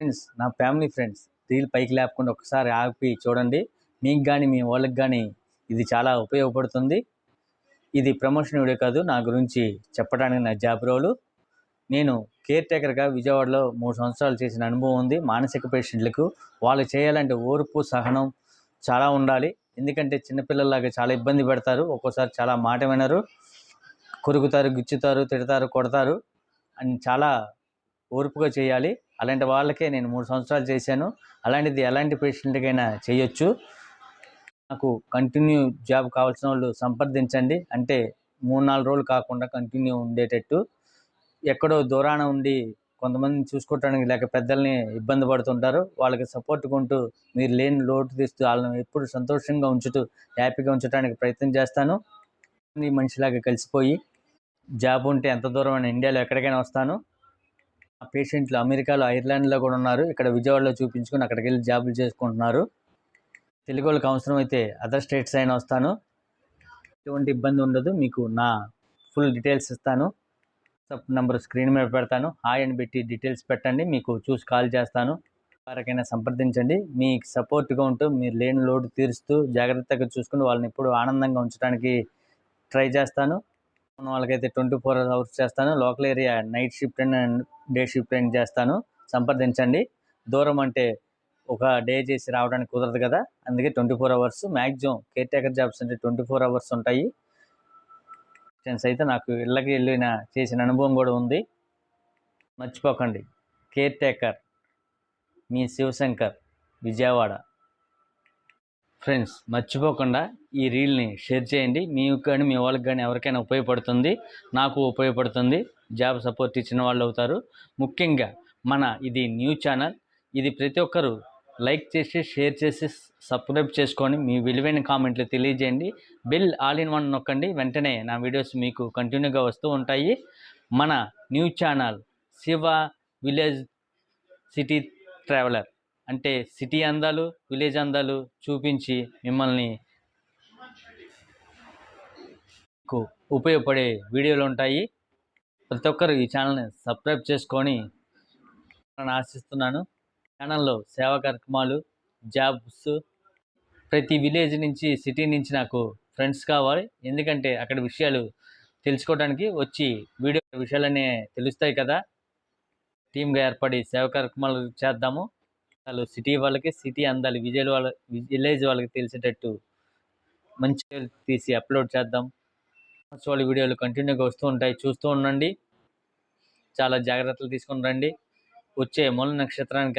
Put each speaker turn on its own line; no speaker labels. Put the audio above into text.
Friends నా family friends reel పైకి లేపకుండా ఒకసారి ఆపి చూడండి. మీకు కానీ మీ వాళ్ళకి కానీ ఇది చాలా ఉపయోగపడుతుంది. ఇది ప్రమోషన్ వీడియో కాదు నా గురించి చెప్పడానికి నా జాబ్ రోలు. నేను కేర్ టేకర్గా విజయవాడలో మూడు సంవత్సరాలు చేసిన అనుభవం ఉంది. మానసిక పేషెంట్లకు వాళ్ళు చేయాలంటే ఓర్పు సహనం చాలా ఉండాలి. ఎందుకంటే చిన్నపిల్లలాగా చాలా ఇబ్బంది పెడతారు. ఒక్కోసారి చాలా మాట వినరు కొరుకుతారు గుచ్చుతారు తిడతారు కొడతారు. అండ్ చాలా ఓర్పుగా చేయాలి. అలాంటి వాళ్ళకే నేను మూడు సంవత్సరాలు చేశాను. అలాంటిది ఎలాంటి పేషెంట్కైనా చేయొచ్చు. నాకు కంటిన్యూ జాబ్ కావాల్సిన వాళ్ళు సంప్రదించండి. అంటే మూడు నాలుగు రోజులు కాకుండా కంటిన్యూ ఉండేటట్టు. ఎక్కడో దూరాన ఉండి కొంతమంది చూసుకోవటానికి లేక పెద్దల్ని ఇబ్బంది పడుతుంటారు. వాళ్ళకి సపోర్ట్ కొంటూ మీరు లేని లోటు తీస్తూ వాళ్ళని ఎప్పుడు సంతోషంగా ఉంచుతూ హ్యాపీగా ఉంచడానికి ప్రయత్నం చేస్తాను. మనిషిలాగా కలిసిపోయి జాబ్ ఉంటే ఎంత దూరం అయినా ఇండియాలో ఎక్కడికైనా వస్తాను. పేషెంట్లు అమెరికాలో ఐర్లాండ్లో కూడా ఉన్నారు. ఇక్కడ విజయవాడలో చూపించుకొని అక్కడికి వెళ్ళి జాబులు చేసుకుంటున్నారు. తెలుగు వాళ్ళకి అవసరం అయితే అదర్ స్టేట్స్ అయినా వస్తాను. ఎటువంటి ఇబ్బంది ఉండదు. మీకు నా ఫుల్ డీటెయిల్స్ ఇస్తాను. వాట్సాప్ నెంబర్ స్క్రీన్ మీద పెడతాను. హాయ్ అని పెట్టి డీటెయిల్స్ పెట్టండి. మీకు చూసి కాల్ చేస్తాను. వారికైనా సంప్రదించండి. మీకు సపోర్ట్గా ఉంటూ మీరు లేని లోటు తీరుస్తూ జాగ్రత్తగా చూసుకుని వాళ్ళని ఎప్పుడు ఆనందంగా ఉంచడానికి ట్రై చేస్తాను. ఉన్న వాళ్ళకైతే ట్వంటీ ఫోర్ అవర్స్ చేస్తాను. Local area night shift and day shift and చేస్తాను. సంప్రదించండి. దూరం అంటే ఒక డే చేసి రావడానికి కుదరదు కదా. అందుకే twenty four hours. Maximum caretaker jobs అంటే ట్వంటీ ఫోర్ అవర్స్ ఉంటాయి. అయితే నాకు ఇళ్ళకి వెళ్ళిన చేసిన అనుభవం కూడా ఉంది. మర్చిపోకండి. కేర్ టేకర్ మీ శివశంకర్. విజయవాడ. ఫ్రెండ్స్ మర్చిపోకుండా ఈ రీల్ని షేర్ చేయండి. మీకు కానీ మీ వాళ్ళకి కానీ ఎవరికైనా ఉపయోగపడుతుంది. నాకు ఉపయోగపడుతుంది. జాబ్ సపోర్ట్ ఇచ్చిన వాళ్ళు అవుతారు. ముఖ్యంగా మన ఇది న్యూ ఛానల్. ఇది ప్రతి ఒక్కరు లైక్ చేసి షేర్ చేసి సబ్స్క్రైబ్ చేసుకొని మీ విలువైన కామెంట్లు తెలియజేయండి. బెల్ ఆల్ ఇన్ వన్ నొక్కండి. వెంటనే నా వీడియోస్ మీకు కంటిన్యూగా వస్తూ ఉంటాయి. మన new channel Shiva village city traveller. అంటే సిటీ అందాలు విలేజ్ అందాలు చూపించి మిమ్మల్ని మీకు ఉపయోగపడే వీడియోలు ఉంటాయి. ప్రతి ఒక్కరు ఈ ఛానల్ని సబ్స్క్రైబ్ చేసుకొని నేను ఆశిస్తున్నాను. ఛానల్లో సేవా కార్యక్రమాలు జాబ్స్ ప్రతి విలేజ్ నుంచి సిటీ నుంచి నాకు ఫ్రెండ్స్ కావాలి. ఎందుకంటే అక్కడ విషయాలు తెలుసుకోవడానికి వచ్చి వీడియో విషయాలనే తెలుస్తాయి కదా. టీమ్గా ఏర్పడి సేవా కార్యక్రమాలు చేద్దాము. అసలు సిటీ వాళ్ళకి సిటీ అందాలి. విజయ్ వాళ్ళ విలేజ్ వాళ్ళకి తెలిసేటట్టు మంచి తీసి అప్లోడ్ చేద్దాం. వాళ్ళ వీడియోలు కంటిన్యూగా వస్తూ ఉంటాయి. చూస్తూ ఉండండి. చాలా జాగ్రత్తలు తీసుకుని రండి. వచ్చే మూల నక్షత్రానికి